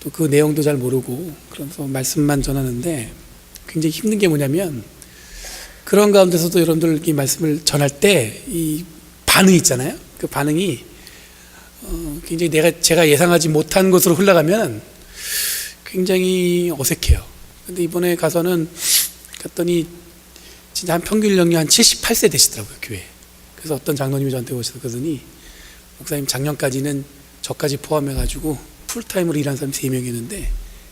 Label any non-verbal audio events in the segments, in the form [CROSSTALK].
또 그 내용도 잘 모르고 그래서 말씀만 전하는데 굉장히 힘든 게 뭐냐면 그런 가운데서도 여러분들 이 말씀을 전할 때 이 반응 있잖아요. 그 반응이 어, 굉장히 내가 제가 예상하지 못한 것으로 흘러가면 굉장히 어색해요. 근데 이번에 가서는 갔더니 진짜 한 평균 연령이 한 78세 되시더라고요, 교회. 그래서 어떤 장로님이 저한테 오셔서 그러더니 목사님 작년까지는 저까지 포함해 가지고 풀타임으로 일하는 사람이 3명이었는데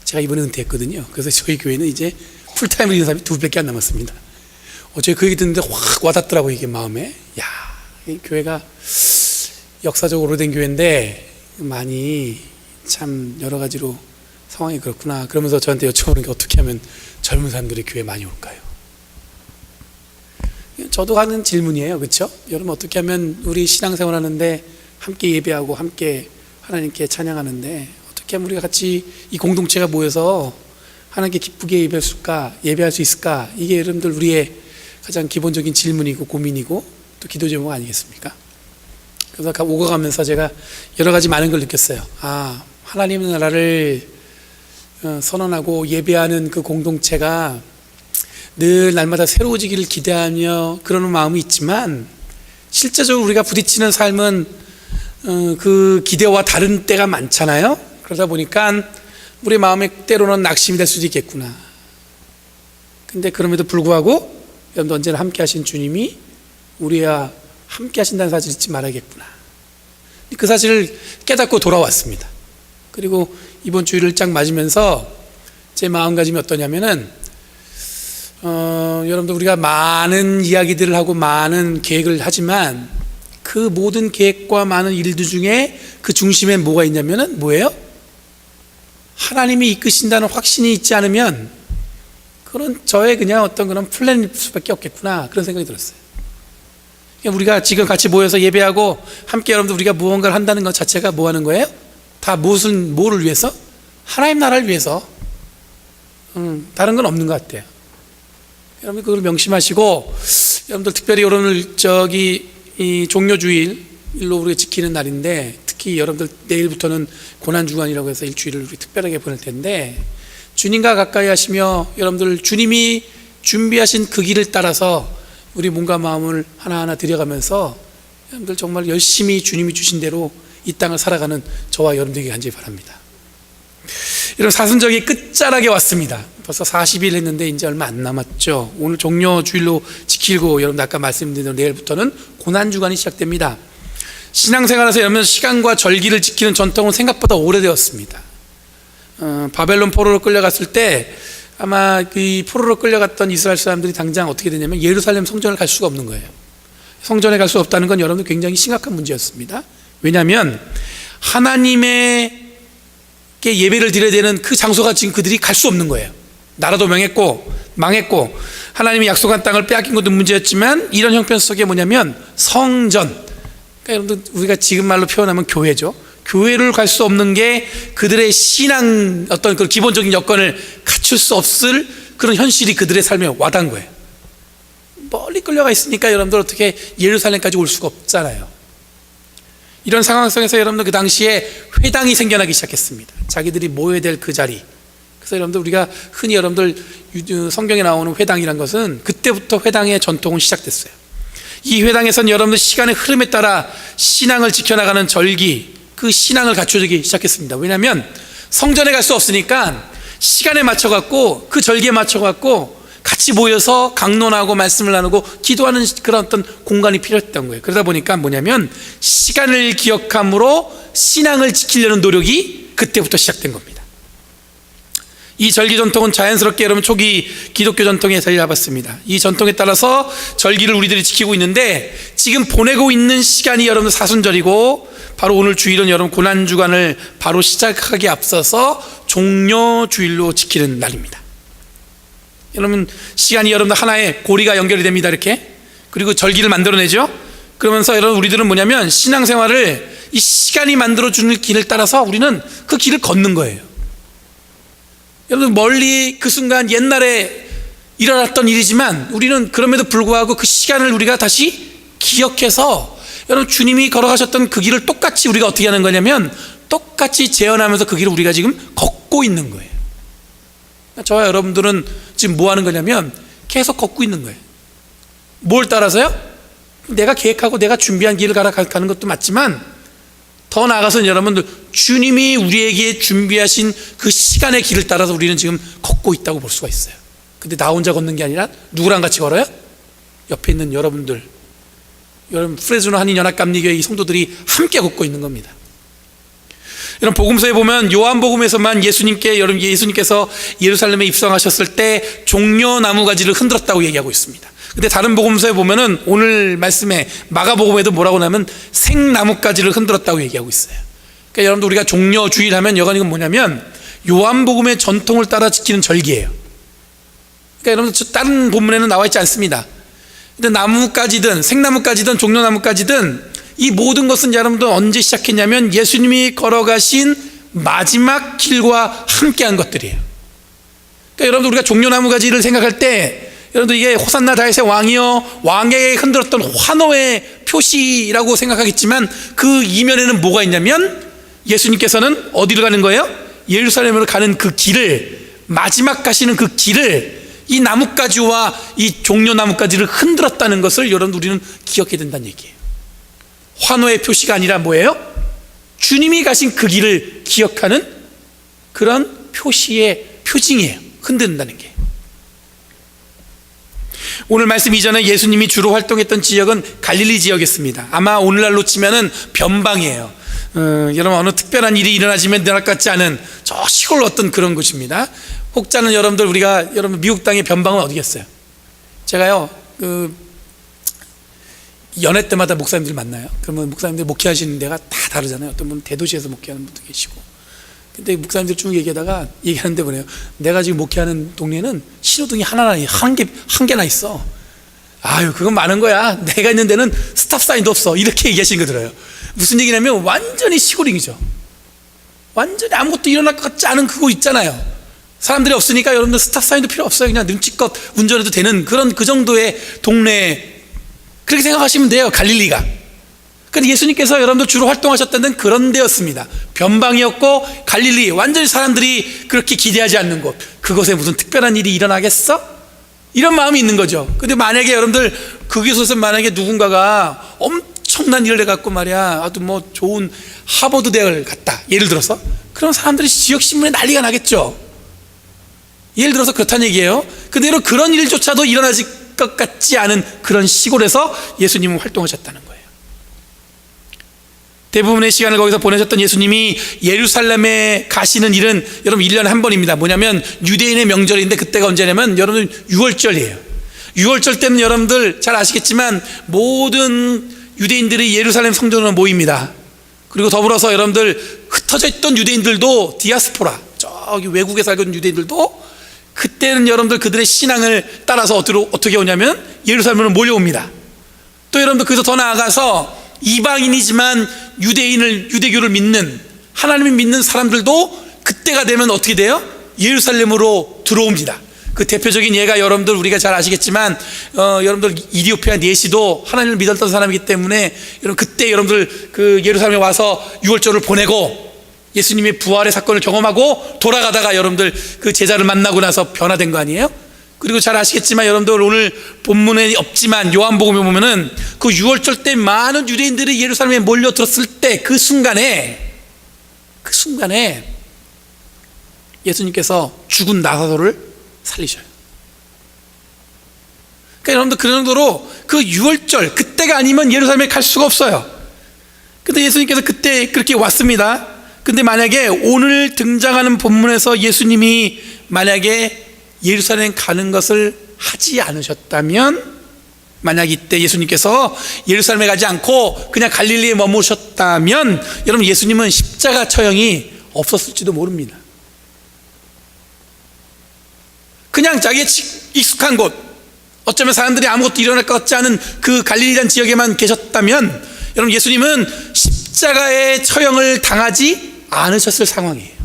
제가 이번에 은퇴했거든요. 그래서 저희 교회는 이제 풀타임으로 일하는 사람이 두 밖에 안 남았습니다. 어제 그 얘기 듣는데 확 와닿더라고요, 이게 마음에. 야, 이 교회가 역사적으로 오래된 교회인데 많이 참 여러 가지로 상황이 그렇구나. 그러면서 저한테 여쭤보는 게 어떻게 하면 젊은 사람들이 교회 많이 올까요? 저도 하는 질문이에요. 그렇죠? 여러분 어떻게 하면 우리 신앙생활 하는데 함께 예배하고 함께 하나님께 찬양하는데 어떻게 하면 우리가 같이 이 공동체가 모여서 하나님께 기쁘게 예배할 수 있을까? 예배할 수 있을까? 이게 여러분들 우리의 가장 기본적인 질문이고 고민이고 또 기도 제목 아니겠습니까? 그래서 가- 오고 가면서 제가 여러 가지 많은 걸 느꼈어요. 아, 하나님의 나라를 어, 선언하고 예배하는 그 공동체가 늘 날마다 새로워지기를 기대하며 그러는 마음이 있지만 실제적으로 우리가 부딪히는 삶은 어, 그 기대와 다른 때가 많잖아요. 그러다 보니까 우리 마음에 때로는 낙심이 될 수도 있겠구나. 근데 그럼에도 불구하고 여러분 언제나 함께 하신 주님이 우리와 함께 하신다는 사실 잊지 말아야겠구나. 그 사실을 깨닫고 돌아왔습니다. 그리고 이번 주일을 쫙 맞으면서 제 마음가짐이 어떠냐면은 어, 여러분들 우리가 많은 이야기들을 하고 많은 계획을 하지만 그 모든 계획과 많은 일들 중에 그 중심에 뭐가 있냐면은 뭐예요? 하나님이 이끄신다는 확신이 있지 않으면 그런 저의 그냥 어떤 그런 플랜일 수밖에 없겠구나 그런 생각이 들었어요. 그러니까 우리가 지금 같이 모여서 예배하고 함께 여러분들 우리가 무언가를 한다는 것 자체가 뭐 하는 거예요? 다 무슨 뭐를 위해서? 하나님 나라를 위해서. 음, 다른 건 없는 것 같아요. 여러분 그걸 명심하시고 여러분들 특별히 오늘 저기 이 종료주일 일로 우리가 지키는 날인데 특히 여러분들 내일부터는 고난 주간이라고 해서 일주일을 우리 특별하게 보낼 텐데 주님과 가까이 하시며 여러분들 주님이 준비하신 그 길을 따라서 우리 몸과 마음을 하나하나 들여가면서 여러분들 정말 열심히 주님이 주신 대로 이 땅을 살아가는 저와 여러분들에게 간절히 바랍니다. 여러분 사순절기 끝자락에 왔습니다. 벌써 40일 했는데 이제 얼마 안 남았죠. 오늘 종료 주일로 지키고 여러분 아까 말씀드린 대로 내일부터는 고난 주간이 시작됩니다. 신앙생활에서 여러분 시간과 절기를 지키는 전통은 생각보다 오래되었습니다. 어, 바벨론 포로로 끌려갔을 때 아마 그 포로로 끌려갔던 이스라엘 사람들이 당장 어떻게 되냐면 예루살렘 성전을 갈 수가 없는 거예요. 성전에 갈 수 없다는 건 여러분들 굉장히 심각한 문제였습니다. 왜냐하면 하나님의 게 예배를 드려야 되는 그 장소가 지금 그들이 갈 수 없는 거예요. 나라도 명했고 망했고 하나님이 약속한 땅을 빼앗긴 것도 문제였지만 이런 형편 속에 뭐냐면 성전. 그러니까 여러분들 우리가 지금 말로 표현하면 교회죠. 교회를 갈 수 없는 게 그들의 신앙 어떤 그 기본적인 여건을 갖출 수 없을 그런 현실이 그들의 삶에 와닿은 거예요. 멀리 끌려가 있으니까 여러분들 어떻게 예루살렘까지 올 수가 없잖아요. 이런 상황 속에서 여러분들 그 당시에 회당이 생겨나기 시작했습니다. 자기들이 모여야 될 그 자리. 그래서 여러분들 우리가 흔히 여러분들 유- 성경에 나오는 회당이란 것은 그때부터 회당의 전통은 시작됐어요. 이 회당에서는 여러분들 시간의 흐름에 따라 신앙을 지켜나가는 절기, 그 신앙을 갖춰주기 시작했습니다. 왜냐하면 성전에 갈 수 없으니까 시간에 맞춰갖고 그 절기에 맞춰갖고 같이 모여서 강론하고 말씀을 나누고 기도하는 그런 어떤 공간이 필요했던 거예요. 그러다 보니까 뭐냐면 시간을 기억함으로 신앙을 지키려는 노력이 그때부터 시작된 겁니다. 이 절기 전통은 자연스럽게 여러분 초기 기독교 전통에 자리 잡았습니다. 이 전통에 따라서 절기를 우리들이 지키고 있는데 지금 보내고 있는 시간이 여러분 사순절이고 바로 오늘 주일은 여러분 고난 주간을 바로 시작하기 앞서서 종료 주일로 지키는 날입니다. 여러분 시간이 여러분 하나의 고리가 연결이 됩니다 이렇게 그리고 절기를 만들어내죠. 그러면서 여러분 우리들은 뭐냐면 신앙생활을 이 시간이 만들어 주는 길을 따라서 우리는 그 길을 걷는 거예요. 여러분 멀리 그 순간 옛날에 일어났던 일이지만 우리는 그럼에도 불구하고 그 시간을 우리가 다시 기억해서 여러분 주님이 걸어가셨던 그 길을 똑같이 우리가 어떻게 하는 거냐면 똑같이 재현하면서 그 길을 우리가 지금 걷고 있는 거예요. 저와 여러분들은 지금 뭐 하는 거냐면 계속 걷고 있는 거예요. 뭘 따라서요? 내가 계획하고 내가 준비한 길을 가는 것도 맞지만 더 나아가서는 여러분들 주님이 우리에게 준비하신 그 시간의 길을 따라서 우리는 지금 걷고 있다고 볼 수가 있어요. 근데 나 혼자 걷는 게 아니라 누구랑 같이 걸어요? 옆에 있는 여러분들, 여러분 프레즈노 한인 연합 감리교회 이 성도들이 함께 걷고 있는 겁니다. 여러분 복음서에 보면 요한복음에서만 예수님께 여러분 예수님께서 예루살렘에 입성하셨을 때 종려 나무 가지를 흔들었다고 얘기하고 있습니다. 근데 다른 복음서에 보면은 오늘 말씀에 마가복음에도 뭐라고 하면 생나무 가지를 흔들었다고 얘기하고 있어요. 그러니까 여러분들 우리가 종려 주일하면 여간 이건 뭐냐면 요한복음의 전통을 따라 지키는 절기예요. 그러니까 여러분들 저 다른 본문에는 나와 있지 않습니다. 근데 나무까지든 생나무까지든 종려나무까지든 이 모든 것은 여러분들 언제 시작했냐면 예수님이 걸어가신 마지막 길과 함께한 것들이에요. 그러니까 여러분들 우리가 종려나무 가지를 생각할 때 여러분들 이게 호산나 다윗의 왕이요 왕에게 흔들었던 환호의 표시라고 생각하겠지만 그 이면에는 뭐가 있냐면 예수님께서는 어디로 가는 거예요? 예루살렘으로 가는 그 길을 마지막 가시는 그 길을 이 나뭇가지와 이 종려나뭇가지를 흔들었다는 것을 여러분 우리는 기억해야 된다는 얘기예요. 환호의 표시가 아니라 뭐예요? 주님이 가신 그 길을 기억하는 그런 표시의 표징이에요. 흔든다는 게. 오늘 말씀 이전에 예수님이 주로 활동했던 지역은 갈릴리 지역이었습니다. 아마 오늘날로 치면은 변방이에요. 어, 여러분 어느 특별한 일이 일어나지면 늘 같지 않은 저 시골 어떤 그런 곳입니다. 혹자는 여러분들 우리가 여러분 미국 땅의 변방은 어디겠어요? 제가요 그 연애 때마다 목사님들 만나요. 그러면 목사님들 목회하시는 데가 다 다르잖아요. 어떤 분은 대도시에서 목회하는 분도 계시고. 근데 목사님들 쭉 얘기하다가 얘기하는데 뭐래요? 내가 지금 목회하는 동네는 신호등이 하나나 한 개, 한 개나 있어. 아유, 그건 많은 거야. 내가 있는 데는 스탑 사인도 없어. 이렇게 얘기하시는 거 들어요. 무슨 얘기냐면 완전히 시골이죠. 완전히 아무것도 일어날 것 같지 않은 그거 있잖아요. 사람들이 없으니까 여러분들 스탑 사인도 필요 없어요. 그냥 눈치껏 운전해도 되는 그런 그 정도의 동네 그렇게 생각하시면 돼요. 갈릴리가. 근데 예수님께서 여러분들 주로 활동하셨다는 그런 데였습니다. 변방이었고 갈릴리 완전히 사람들이 그렇게 기대하지 않는 곳. 그곳에 무슨 특별한 일이 일어나겠어? 이런 마음이 있는 거죠. 근데 만약에 여러분들 거기서 만약에 누군가가 엄청난 일을 해갖고 말이야 아주 뭐 좋은 하버드 대학을 갔다. 예를 들어서 그런 사람들이 지역 신문에 난리가 나겠죠. 예를 들어서 그렇다는 얘기예요. 여러분 그런 일조차도 일어나질 것 같지 않은 그런 시골에서 예수님은 활동하셨다는 거예요. 대부분의 시간을 거기서 보내셨던 예수님이 예루살렘에 가시는 일은 여러분 1년에 한 번입니다. 뭐냐면 유대인의 명절인데 그때가 언제냐면 여러분 6월절이에요. 6월절 때는 여러분들 잘 아시겠지만 모든 유대인들이 예루살렘 성전으로 모입니다. 그리고 더불어서 여러분들 흩어져 있던 유대인들도 디아스포라 저기 외국에 있는 유대인들도 그때는 여러분들 그들의 신앙을 따라서 어떻게 오냐면 예루살렘으로 몰려옵니다. 또 여러분들 그래서 더 나아가서 이방인이지만 유대인을 유대교를 믿는 하나님을 믿는 사람들도 그때가 되면 어떻게 돼요? 예루살렘으로 들어옵니다. 그 대표적인 예가 여러분들 우리가 잘 아시겠지만 어, 여러분들 이디오피아 네시도 하나님을 믿었던 사람이기 때문에 여러분 그때 여러분들 그 예루살렘에 와서 6월절을 보내고 예수님의 부활의 사건을 경험하고 돌아가다가 여러분들 그 제자를 만나고 나서 변화된 거 아니에요? 그리고 잘 아시겠지만 여러분들 오늘 본문에 없지만 요한복음에 보면은 그 6월절 때 많은 유대인들이 예루살렘에 몰려들었을 때 그 순간에 그 순간에 예수님께서 죽은 나사로를 살리셔요. 그러니까 여러분들 그 정도로 그 6월절 그때가 아니면 예루살렘에 갈 수가 없어요. 근데 예수님께서 그때 그렇게 왔습니다. 근데 만약에 오늘 등장하는 본문에서 예수님이 만약에 예루살렘 가는 것을 하지 않으셨다면 만약 이때 예수님께서 예루살렘에 가지 않고 그냥 갈릴리에 머무셨다면 여러분 예수님은 십자가 처형이 없었을지도 모릅니다. 그냥 자기의 익숙한 곳 어쩌면 사람들이 아무것도 일어날 것 같지 않은 그 갈릴리란 지역에만 계셨다면 여러분 예수님은 십자가의 처형을 당하지 않으셨을 상황이에요.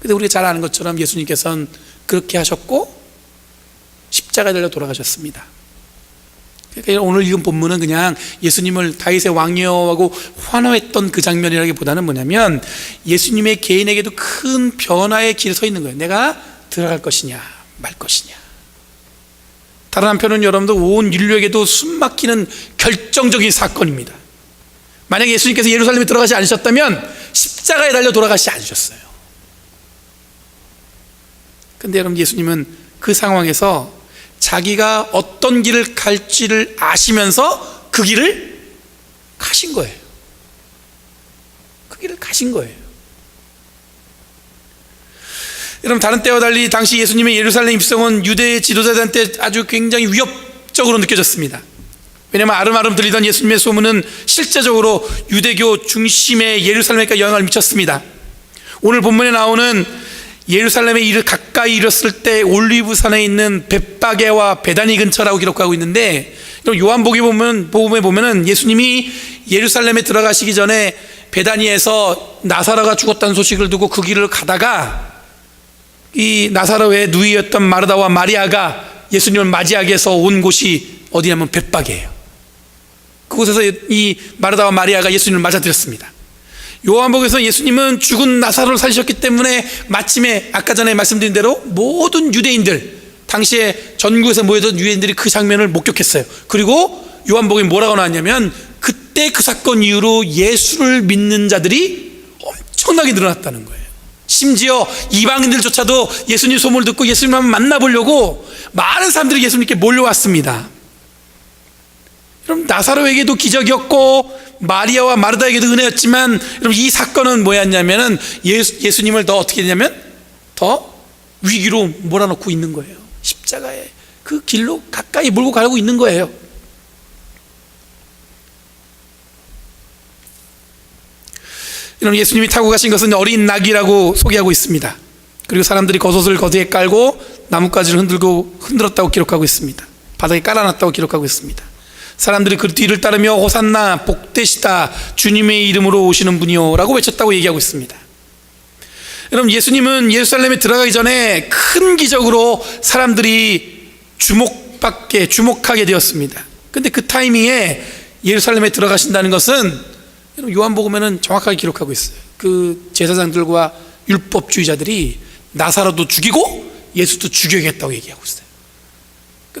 근데 우리가 잘 아는 것처럼 예수님께서는 그렇게 하셨고 십자가에 달려 돌아가셨습니다. 그러니까 오늘 읽은 본문은 그냥 예수님을 다윗의 왕이여하고 환호했던 그 장면이라기보다는 뭐냐면 예수님의 개인에게도 큰 변화의 길에 서 있는 거예요. 내가 들어갈 것이냐 말 것이냐. 다른 한편은 여러분들 온 인류에게도 숨막히는 결정적인 사건입니다. 만약에 예수님께서 예루살렘에 들어가지 않으셨다면 십자가에 달려 돌아가시지 않으셨어요. 근데 여러분 예수님은 그 상황에서 자기가 어떤 길을 갈지를 아시면서 그 길을 가신 거예요. 그 길을 가신 거예요. 여러분 다른 때와 달리 당시 예수님의 예루살렘 입성은 유대 지도자들한테 아주 굉장히 위협적으로 느껴졌습니다. 왜냐하면 아름아름 들리던 예수님의 소문은 실제적으로 유대교 중심의 예루살렘에 영향을 미쳤습니다. 오늘 본문에 나오는 예루살렘에 이를 가까이 이뤘을 때 올리브산에 있는 벳바게와 베다니 근처라고 기록하고 있는데 요한복음 보면 복음에 보면은 예수님이 예루살렘에 들어가시기 전에 베다니에서 나사로가 죽었다는 소식을 두고 그 길을 가다가 이 나사로의 누이였던 마르다와 마리아가 예수님을 맞이하기 위해서 온 곳이 어디냐면 벳바게예요. 그곳에서 이 마르다와 마리아가 예수님을 맞아들였습니다. 요한복에서 예수님은 죽은 나사로를 살리셨기 때문에 마침에 아까 전에 말씀드린 대로 모든 유대인들 당시에 전국에서 모여든 유대인들이 그 장면을 목격했어요. 그리고 요한복에 뭐라고 나왔냐면 그때 그 사건 이후로 예수를 믿는 자들이 엄청나게 늘어났다는 거예요. 심지어 이방인들조차도 예수님 소문을 듣고 예수님을 만나보려고 많은 사람들이 예수님께 몰려왔습니다. 여러분 나사로에게도 기적이었고 마리아와 마르다에게도 은혜였지만 여러분 이 사건은 뭐였냐면은 예수, 예수님을 더 어떻게 했냐면 더 위기로 몰아넣고 있는 거예요. 십자가에 그 길로 가까이 몰고 가고 있는 거예요. 여러분 예수님이 타고 가신 것은 어린 낙이라고 소개하고 있습니다. 그리고 사람들이 겉옷을 거기에 깔고 나뭇가지를 흔들고 흔들었다고 기록하고 있습니다. 바닥에 깔아놨다고 기록하고 있습니다. 사람들이 그 뒤를 따르며 호산나 복되시다 주님의 이름으로 오시는 분이요라고 외쳤다고 얘기하고 있습니다. 여러분 예수님은 예루살렘에 들어가기 전에 큰 기적으로 사람들이 주목받게 주목하게 되었습니다. 근데 그 타이밍에 예루살렘에 들어가신다는 것은 요한복음에는 정확하게 기록하고 있어요. 그 제사장들과 율법주의자들이 나사로도 죽이고 예수도 죽여야겠다고 얘기하고 있어요.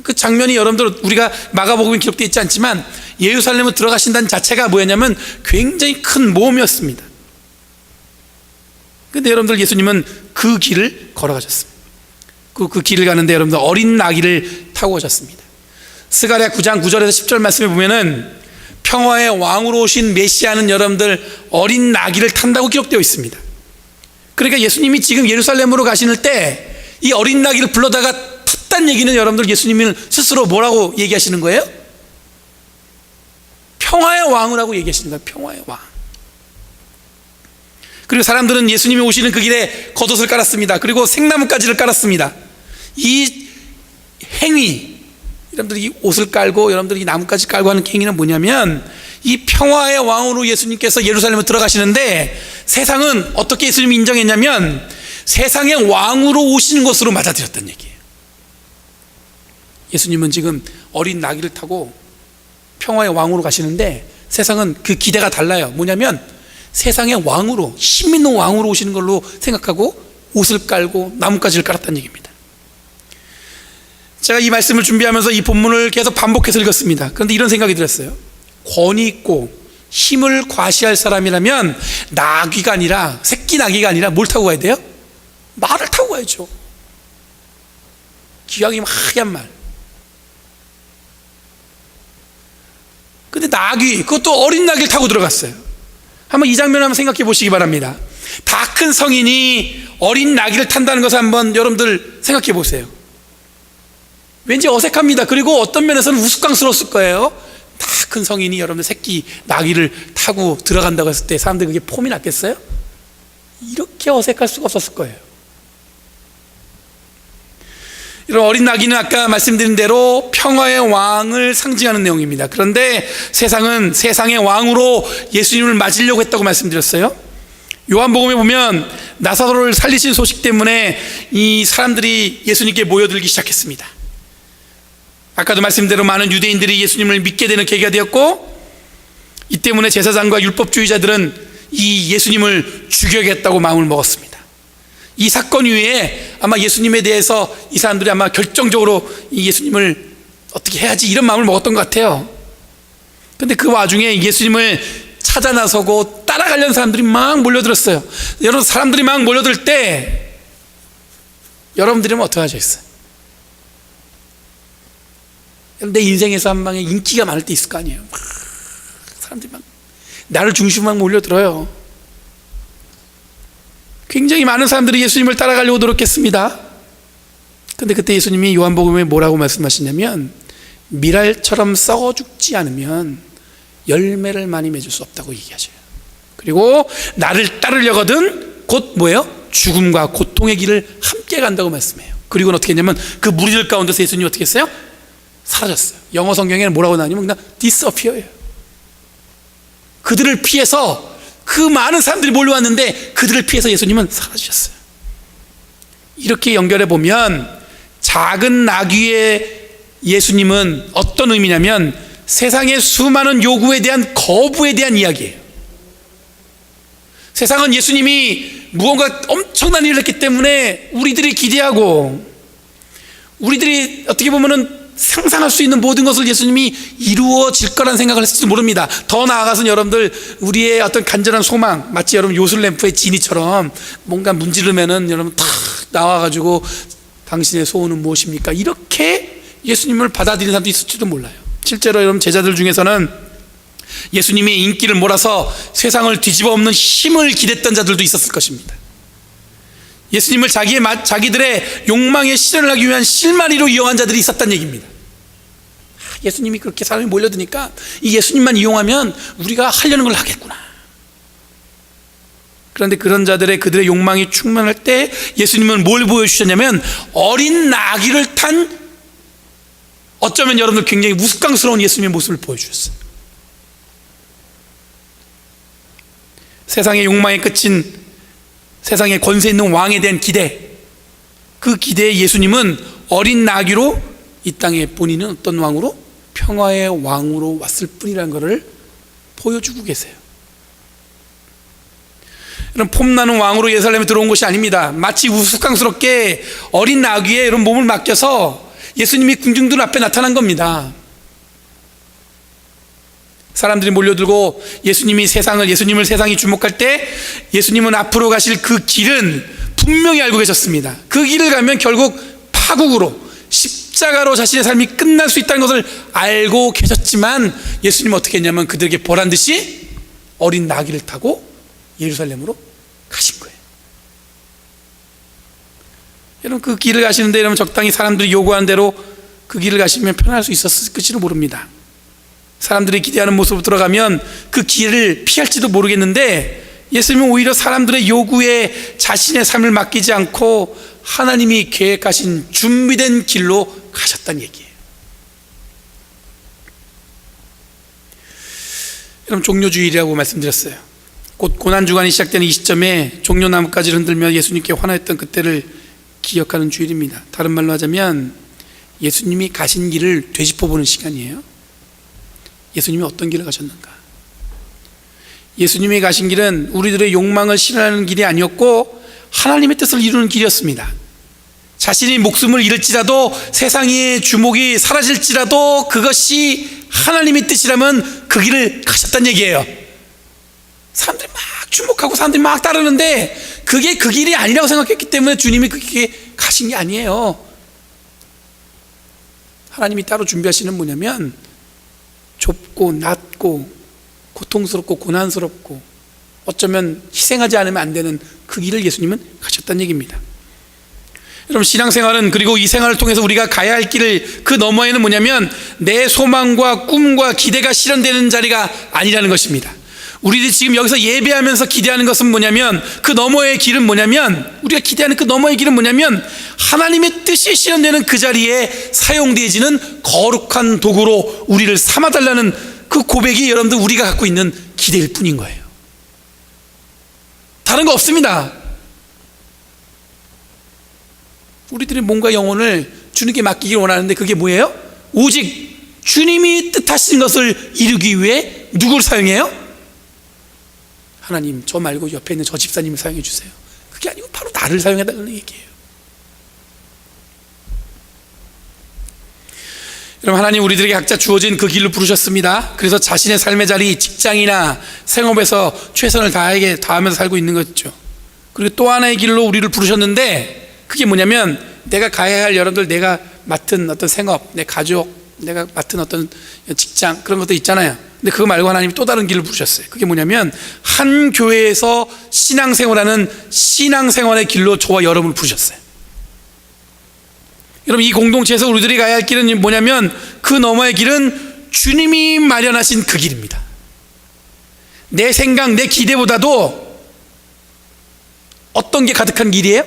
그 장면이 여러분들 우리가 마가복음에 기록되어 있지 않지만 예루살렘에 들어가신다는 자체가 뭐였냐면 굉장히 큰 모험이었습니다. 근데 여러분들 예수님은 그 길을 걸어가셨습니다. 그, 그 길을 가는데 여러분들 어린 나귀를 타고 오셨습니다. 스가랴 9장 9절에서 10절 말씀에 보면은 평화의 왕으로 오신 메시아는 여러분들 어린 나귀를 탄다고 기록되어 있습니다. 그러니까 예수님이 지금 예루살렘으로 가시는 때 이 어린 나귀를 불러다가 탔다는 얘기는 여러분들 예수님을 스스로 뭐라고 얘기하시는 거예요? 평화의 왕이라고 얘기하시는 거예요. 평화의 왕. 그리고 사람들은 예수님이 오시는 그 길에 겉옷을 깔았습니다. 그리고 생나무가지를 깔았습니다. 이 행위, 여러분들이 옷을 깔고 여러분들이 나뭇가지 깔고 하는 행위는 뭐냐면 이 평화의 왕으로 예수님께서 예루살렘에 들어가시는데 세상은 어떻게 예수님이 인정했냐면 세상의 왕으로 오시는 것으로 맞아들였던 얘기예요. 예수님은 지금 어린 나귀를 타고 평화의 왕으로 가시는데 세상은 그 기대가 달라요. 뭐냐면 세상의 왕으로 힘 있는 왕으로 오시는 걸로 생각하고 옷을 깔고 나뭇가지를 깔았다는 얘기입니다. 제가 이 말씀을 준비하면서 이 본문을 계속 반복해서 읽었습니다. 그런데 이런 생각이 들었어요. 권위 있고 힘을 과시할 사람이라면 나귀가 아니라 새끼 나귀가 아니라 뭘 타고 가야 돼요? 말을 타고 가야죠. 기왕이면 하얀 말. 나귀, 그것도 어린 나귀를 타고 들어갔어요. 한번 이 장면 한번 생각해 보시기 바랍니다. 다 큰 성인이 어린 나귀를 탄다는 것을 한번 여러분들 생각해 보세요. 왠지 어색합니다. 그리고 어떤 면에서는 우스꽝스러웠을 거예요. 다 큰 성인이 여러분들 새끼 나귀를 타고 들어간다고 했을 때 사람들 그게 폼이 났겠어요? 이렇게 어색할 수가 없었을 거예요. 이런 어린 나귀는 아까 말씀드린 대로 평화의 왕을 상징하는 내용입니다. 그런데 세상은 세상의 왕으로 예수님을 맞으려고 했다고 말씀드렸어요. 요한복음에 보면 나사로를 살리신 소식 때문에 이 사람들이 예수님께 모여들기 시작했습니다. 아까도 말씀대로 많은 유대인들이 예수님을 믿게 되는 계기가 되었고 이 때문에 제사장과 율법주의자들은 이 예수님을 죽여야겠다고 마음을 먹었습니다. 이 사건 이후에 아마 예수님에 대해서 이 사람들이 아마 결정적으로 이 예수님을 어떻게 해야지 이런 마음을 먹었던 것 같아요. 근데 그 와중에 예수님을 찾아 나서고 따라가려는 사람들이 막 몰려들었어요. 여러분 사람들이 막 몰려들 때 여러분들이면 어떻게 하셨어요? 내 인생에서 한 방에 인기가 많을 때 있을 거 아니에요. 막 사람들이 막 나를 중심으로 막 몰려들어요. 굉장히 많은 사람들이 예수님을 따라가려고 노력했습니다. 근데 그때 예수님이 요한복음에 뭐라고 말씀하시냐면 미랄처럼 썩어 죽지 않으면 열매를 많이 맺을 수 없다고 얘기하셔요. 그리고 나를 따르려거든 곧 뭐예요? 죽음과 고통의 길을 함께 간다고 말씀해요. 그리고는 어떻게 했냐면 그 무리들 가운데서 예수님이 어떻게 했어요? 사라졌어요. 영어 성경에는 뭐라고 나냐면 그냥 disappear예요. 그들을 피해서 그 많은 사람들이 몰려왔는데 그들을 피해서 예수님은 사라지셨어요. 이렇게 연결해 보면 작은 나귀의 예수님은 어떤 의미냐면 세상의 수많은 요구에 대한 거부에 대한 이야기예요. 세상은 예수님이 무언가 엄청난 일을 했기 때문에 우리들이 기대하고 우리들이 어떻게 보면은 상상할 수 있는 모든 것을 예수님이 이루어질 거란 생각을 했을지 모릅니다. 더 나아가서는 여러분들 우리의 어떤 간절한 소망 마치 여러분 요술램프의 지니처럼 뭔가 문지르면은 여러분 탁 나와가지고 당신의 소원은 무엇입니까? 이렇게 예수님을 받아들이는 사람도 있을지도 몰라요. 실제로 여러분 제자들 중에서는 예수님의 인기를 몰아서 세상을 뒤집어 엎는 힘을 기댔던 자들도 있었을 것입니다. 예수님을 자기의 자기들의 욕망에 실현을 하기 위한 실마리로 이용한 자들이 있었다는 얘기입니다. 예수님이 그렇게 사람이 몰려드니까 이 예수님만 이용하면 우리가 하려는 걸 하겠구나. 그런데 그런 자들의 그들의 욕망이 충만할 때 예수님은 뭘 보여주셨냐면 어린 나귀를 탄 어쩌면 여러분들 굉장히 우스꽝스러운 예수님의 모습을 보여주셨어요. 세상의 욕망의 끝인 세상의 권세 있는 왕에 대한 기대. 그 기대에 예수님은 어린 나귀로 이 땅에 본인은 어떤 왕으로 평화의 왕으로 왔을 뿐이라는 것을 보여주고 계세요. 이런 폼나는 왕으로 예루살렘에 들어온 것이 아닙니다. 마치 우스꽝스럽게 어린 나귀에 이런 몸을 맡겨서 예수님이 궁중들 앞에 나타난 겁니다. 사람들이 몰려들고 예수님이 세상을 예수님을 세상이 주목할 때 예수님은 앞으로 가실 그 길은 분명히 알고 계셨습니다. 그 길을 가면 결국 파국으로 십자가로 자신의 삶이 끝날 수 있다는 것을 알고 계셨지만 예수님은 어떻게 했냐면 그들에게 보란 듯이 어린 나귀를 타고 예루살렘으로 가신 거예요. 여러분 그 길을 가시는데 여러분 적당히 사람들이 요구한 대로 그 길을 가시면 편할 수 있었을지도 모릅니다. 사람들이 기대하는 모습으로 들어가면 그 길을 피할지도 모르겠는데 예수님은 오히려 사람들의 요구에 자신의 삶을 맡기지 않고 하나님이 계획하신 준비된 길로 가셨다는 얘기예요. 여러분 종료주일이라고 말씀드렸어요. 곧 고난 주간이 시작되는 이 시점에 종려나무까지를 흔들며 예수님께 환호했던 그때를 기억하는 주일입니다. 다른 말로 하자면 예수님이 가신 길을 되짚어 보는 시간이에요. 예수님이 어떤 길을 가셨는가? 예수님이 가신 길은 우리들의 욕망을 실현하는 길이 아니었고 하나님의 뜻을 이루는 길이었습니다. 자신이 목숨을 잃을지라도 세상의 주목이 사라질지라도 그것이 하나님의 뜻이라면 그 길을 가셨다는 얘기예요. 사람들이 막 주목하고 사람들이 막 따르는데 그게 그 길이 아니라고 생각했기 때문에 주님이 그게 가신 게 아니에요. 하나님이 따로 준비하시는 뭐냐면 좁고 낮고 고통스럽고 고난스럽고 어쩌면 희생하지 않으면 안 되는 그 길을 예수님은 가셨다는 얘기입니다. 여러분 신앙생활은 그리고 이 생활을 통해서 우리가 가야 할 길을 그 너머에는 뭐냐면 내 소망과 꿈과 기대가 실현되는 자리가 아니라는 것입니다. 우리들이 지금 여기서 예배하면서 기대하는 것은 뭐냐면 그 너머의 길은 뭐냐면 우리가 기대하는 그 너머의 길은 뭐냐면 하나님의 뜻이 실현되는 그 자리에 사용되어지는 거룩한 도구로 우리를 삼아달라는 그 고백이 여러분들 우리가 갖고 있는 기대일 뿐인 거예요. 다른 거 없습니다. 우리들이 뭔가 영혼을 주님께 맡기길 원하는데 그게 뭐예요? 오직 주님이 뜻하신 것을 이루기 위해 누굴 사용해요? 하나님 저 말고 옆에 있는 저 집사님을 사용해 주세요. 그게 아니고 바로 나를 사용해달라는 얘기예요. 여러분 하나님 우리들에게 각자 주어진 그 길로 부르셨습니다. 그래서 자신의 삶의 자리 직장이나 생업에서 최선을 다하게 다하면서 살고 있는 거죠. 그리고 또 하나의 길로 우리를 부르셨는데 그게 뭐냐면 내가 가야 할 여러분들 내가 맡은 어떤 생업 내 가족 내가 맡은 어떤 직장 그런 것도 있잖아요 근데 그거 말고 하나님이 또 다른 길을 부르셨어요. 그게 뭐냐면 한 교회에서 신앙생활하는 신앙생활의 길로 저와 여러분을 부르셨어요. 여러분 이 공동체에서 우리들이 가야 할 길은 뭐냐면 그 너머의 길은 주님이 마련하신 그 길입니다. 내 생각 내 기대보다도 어떤 게 가득한 길이에요?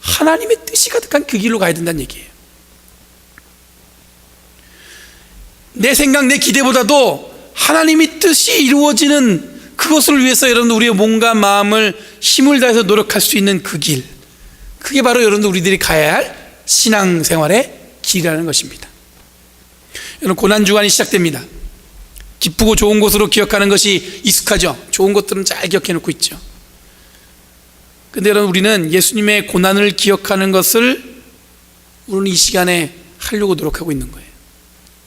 하나님의 뜻이 가득한 그 길로 가야 된다는 얘기예요. 내 생각 내 기대보다도 하나님의 뜻이 이루어지는 그것을 위해서 여러분 우리의 몸과 마음을 힘을 다해서 노력할 수 있는 그 길. 그게 바로 여러분 우리들이 가야 할 신앙생활의 길이라는 것입니다. 여러분 고난 주간이 시작됩니다. 기쁘고 좋은 곳으로 기억하는 것이 익숙하죠. 좋은 것들은 잘 기억해 놓고 있죠. 근데 여러분 우리는 예수님의 고난을 기억하는 것을 우리는 이 시간에 하려고 노력하고 있는 거예요.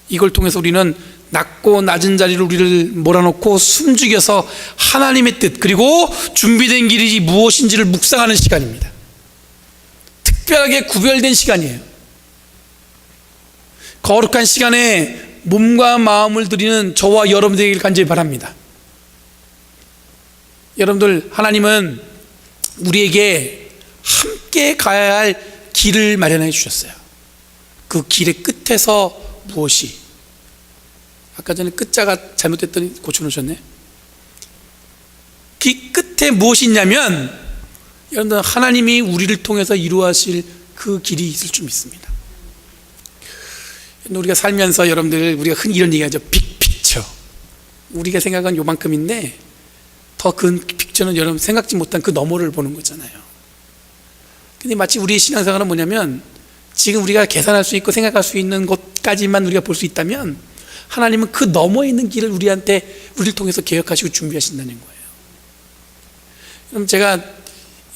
이걸 통해서 우리는 낮고 낮은 자리를 우리를 몰아놓고 숨죽여서 하나님의 뜻 그리고 준비된 길이 무엇인지를 묵상하는 시간입니다. 특별하게 구별된 시간이에요. 거룩한 시간에 몸과 마음을 드리는 저와 여러분들에게 간절히 바랍니다. 여러분들 하나님은 우리에게 함께 가야 할 길을 마련해 주셨어요. 그 길의 끝에서 무엇이 아까 전에 끝자가 잘못됐더니 고쳐놓으셨네. 그 끝에 무엇이 있냐면 여러분들 하나님이 우리를 통해서 이루하실 그 길이 있을 줄 믿습니다. 우리가 살면서 여러분들 우리가 흔히 이런 얘기하죠. 빅픽처. 우리가 생각한 요만큼인데 더 큰 픽처는 여러분 생각지 못한 그 너머를 보는 거잖아요. 근데 마치 우리의 신앙생활은 뭐냐면 지금 우리가 계산할 수 있고 생각할 수 있는 것까지만 우리가 볼 수 있다면 하나님은 그 너머에 있는 길을 우리한테 우리를 통해서 계획하시고 준비하신다는 거예요. 그럼 제가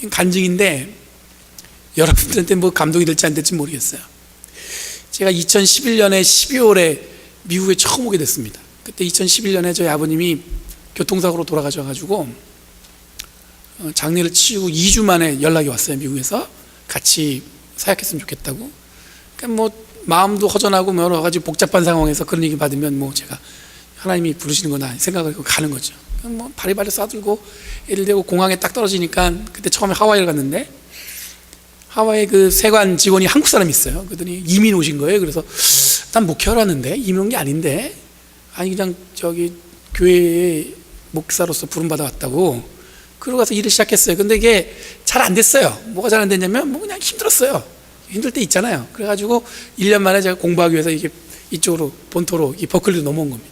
간증인데 여러분들한테 뭐 감동이 될지 안 될지 모르겠어요. 제가 2011년에 12월에 미국에 처음 오게 됐습니다. 그때 2011년에 저희 아버님이 교통사고로 돌아가셔 가지고 어, 장례를 치우고 2주 만에 연락이 왔어요. 미국에서 같이 사역했으면 좋겠다고. 그러니까 뭐 마음도 허전하고 뭐 여러 가지 복잡한 상황에서 그런 얘기 받으면 뭐 제가 하나님이 부르시는 거나 생각하고 가는 거죠. 뭐 바리바리 싸들고 애를 대고 공항에 딱 떨어지니까 그때 처음에 하와이를 갔는데 하와이 그 세관 직원이 한국 사람이 있어요. 그랬더니 이민 오신 거예요. 그래서 난 목회하라는데 이민 온 게 아닌데 아니 그냥 저기 교회에 목사로서 부름 받아 왔다고 그러고 가서 일을 시작했어요. 근데 이게 잘 안 됐어요. 뭐가 잘 안 됐냐면 뭐 그냥 힘들었어요. 힘들 때 있잖아요. 그래가지고 1년 만에 제가 공부하기 위해서 이게 이쪽으로 본토로 이 버클리로 넘어온 겁니다.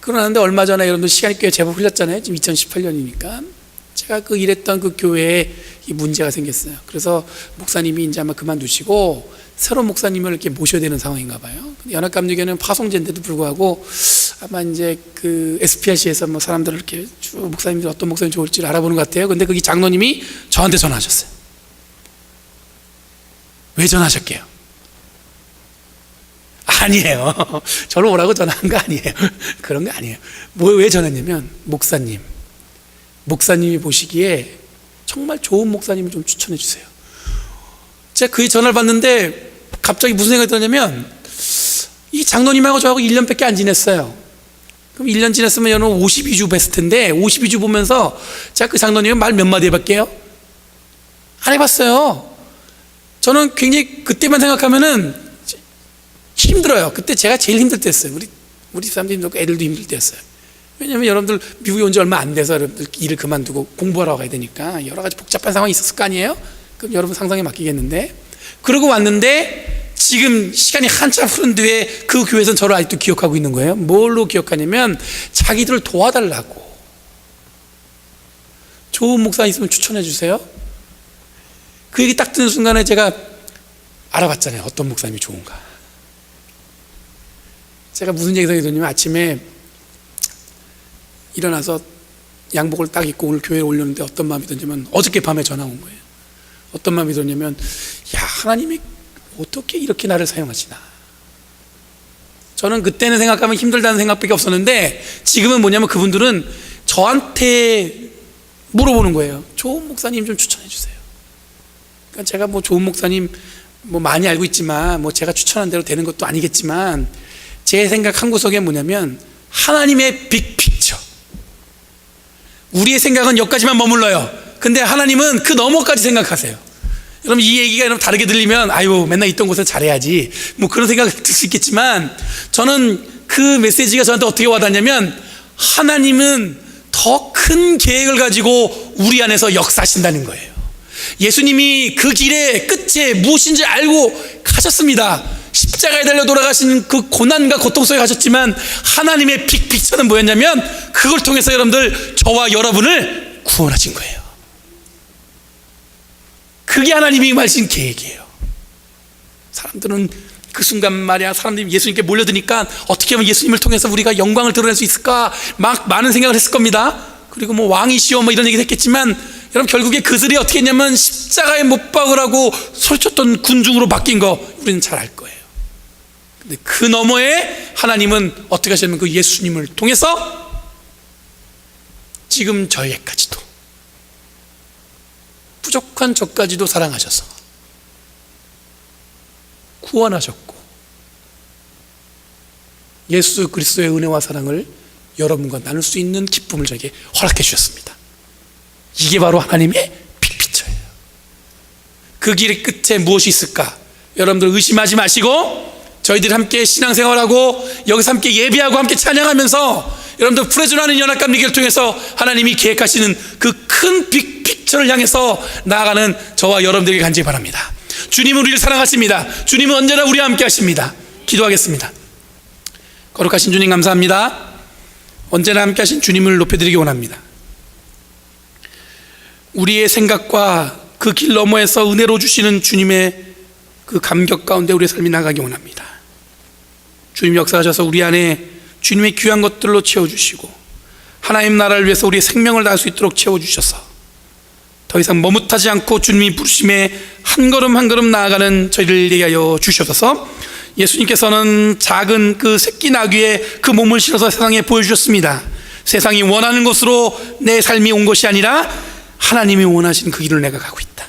그러는데 얼마 전에 여러분들 시간이 꽤 제법 흘렸잖아요. 지금 2018년이니까. 제가 그 일했던 그 교회에 이 문제가 생겼어요. 그래서 목사님이 이제 아마 그만두시고 새로운 목사님을 이렇게 모셔야 되는 상황인가 봐요. 연합감리교는 파송제인데도 불구하고 아마 이제 그 SPRC에서 뭐 사람들을 이렇게 쭉 목사님들 어떤 목사님 좋을지를 알아보는 것 같아요. 근데 거기 장로님이 저한테 전화하셨어요. 왜 전화하셨게요? 아니에요. [LAUGHS] 저를 오라고 전화한 거 아니에요. [LAUGHS] 그런 거 아니에요. 뭐, 왜 전화했냐면, 목사님. 목사님이 보시기에 정말 좋은 목사님을 좀 추천해 주세요. 제가 그의 전화를 받는데 갑자기 무슨 생각이 들었냐면, 이 장로님하고 저하고 1년밖에 안 지냈어요. 그럼 1년 지났으면 여러분 52주 베스트인데, 52주 보면서 제가 그 장로님은 말몇 마디 해볼게요? 안 해봤어요. 저는 굉장히 그때만 생각하면은 힘들어요. 그때 제가 제일 힘들 때였어요. 우리 우리 사람도 힘들고 애들도 힘들 때였어요. 왜냐하면 여러분들 미국에 온 지 얼마 안 돼서 여러분들 일을 그만두고 공부하러 가야 되니까 여러 가지 복잡한 상황이 있었을 거 아니에요? 그럼 여러분 상상에 맡기겠는데 그러고 왔는데 지금 시간이 한참 흐른 뒤에 그 교회에서 저를 아직도 기억하고 있는 거예요. 뭘로 기억하냐면 자기들을 도와달라고 좋은 목사 있으면 추천해 주세요. 그 얘기 딱 듣는 순간에 제가 알아봤잖아요. 어떤 목사님이 좋은가. 제가 무슨 얘기를 했냐면 아침에 일어나서 양복을 딱 입고 오늘 교회에 올렸는데 어떤 마음이 드냐면 어저께 밤에 전화 온 거예요. 어떤 마음이 드냐면 야 하나님이 어떻게 이렇게 나를 사용하시나. 저는 그때는 생각하면 힘들다는 생각밖에 없었는데 지금은 뭐냐면 그분들은 저한테 물어보는 거예요. 좋은 목사님 좀 추천해 주세요. 그러니까 제가 뭐 좋은 목사님 뭐 많이 알고 있지만 뭐 제가 추천한 대로 되는 것도 아니겠지만 제 생각 한 구석에 뭐냐면 하나님의 빅픽처. 우리의 생각은 여기까지만 머물러요. 근데 하나님은 그 너머까지 생각하세요. 여러분 이 얘기가 여러분 다르게 들리면 아유 맨날 있던 곳에 잘해야지 뭐 그런 생각이 들수 있겠지만 저는 그 메시지가 저한테 어떻게 와닿냐면 하나님은 더 큰 계획을 가지고 우리 안에서 역사하신다는 거예요. 예수님이 그 길의 끝에 무엇인지 알고 가셨습니다. 십자가에 달려 돌아가신 그 고난과 고통 속에 가셨지만 하나님의 빅픽처는 뭐였냐면 그걸 통해서 여러분들 저와 여러분을 구원하신 거예요. 그게 하나님이 말씀 계획이에요. 사람들은 그 순간 말이야 사람들이 예수님께 몰려드니까 어떻게 하면 예수님을 통해서 우리가 영광을 드러낼 수 있을까 막 많은 생각을 했을 겁니다. 그리고 뭐 왕이시여 뭐 이런 얘기도 했겠지만 여러분 결국에 그들이 어떻게 했냐면 십자가에 못 박으라고 소리쳤던 군중으로 바뀐 거 우리는 잘 알 거예요. 근데 그 너머에 하나님은 어떻게 하셨냐면 그 예수님을 통해서 지금 저에까지도 부족한 저까지도 사랑하셔서 구원하셨고 예수 그리스도의 은혜와 사랑을 여러분과 나눌 수 있는 기쁨을 저에게 허락해 주셨습니다. 이게 바로 하나님의 빅피처예요. 그 길의 끝에 무엇이 있을까? 여러분들 의심하지 마시고 저희들이 함께 신앙생활하고 여기서 함께 예배하고 함께 찬양하면서 여러분들 프레즈라는 연합감 리기를 통해서 하나님이 계획하시는 그 큰 빅픽처를 향해서 나아가는 저와 여러분들에게 간절히 바랍니다. 주님은 우리를 사랑하십니다. 주님은 언제나 우리와 함께 하십니다. 기도하겠습니다. 거룩하신 주님 감사합니다. 언제나 함께 하신 주님을 높여드리기 원합니다. 우리의 생각과 그 길 너머에서 은혜로 주시는 주님의 그 감격 가운데 우리의 삶이 나가기 원합니다. 주님 역사하셔서 우리 안에 주님의 귀한 것들로 채워주시고 하나님 나라를 위해서 우리의 생명을 다할 수 있도록 채워주셔서 더 이상 머뭇하지 않고 주님이 부르심에 한 걸음 한 걸음 나아가는 저희를 위하여 주셔서 예수님께서는 작은 그 새끼 나귀의 그 몸을 실어서 세상에 보여주셨습니다. 세상이 원하는 곳으로 내 삶이 온 것이 아니라 하나님이 원하시는 그 길을 내가 가고 있다.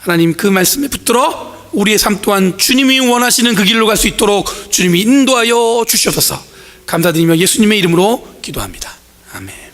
하나님 그 말씀에 붙들어 우리의 삶 또한 주님이 원하시는 그 길로 갈 수 있도록 주님이 인도하여 주시옵소서 감사드리며 예수님의 이름으로 기도합니다. 아멘.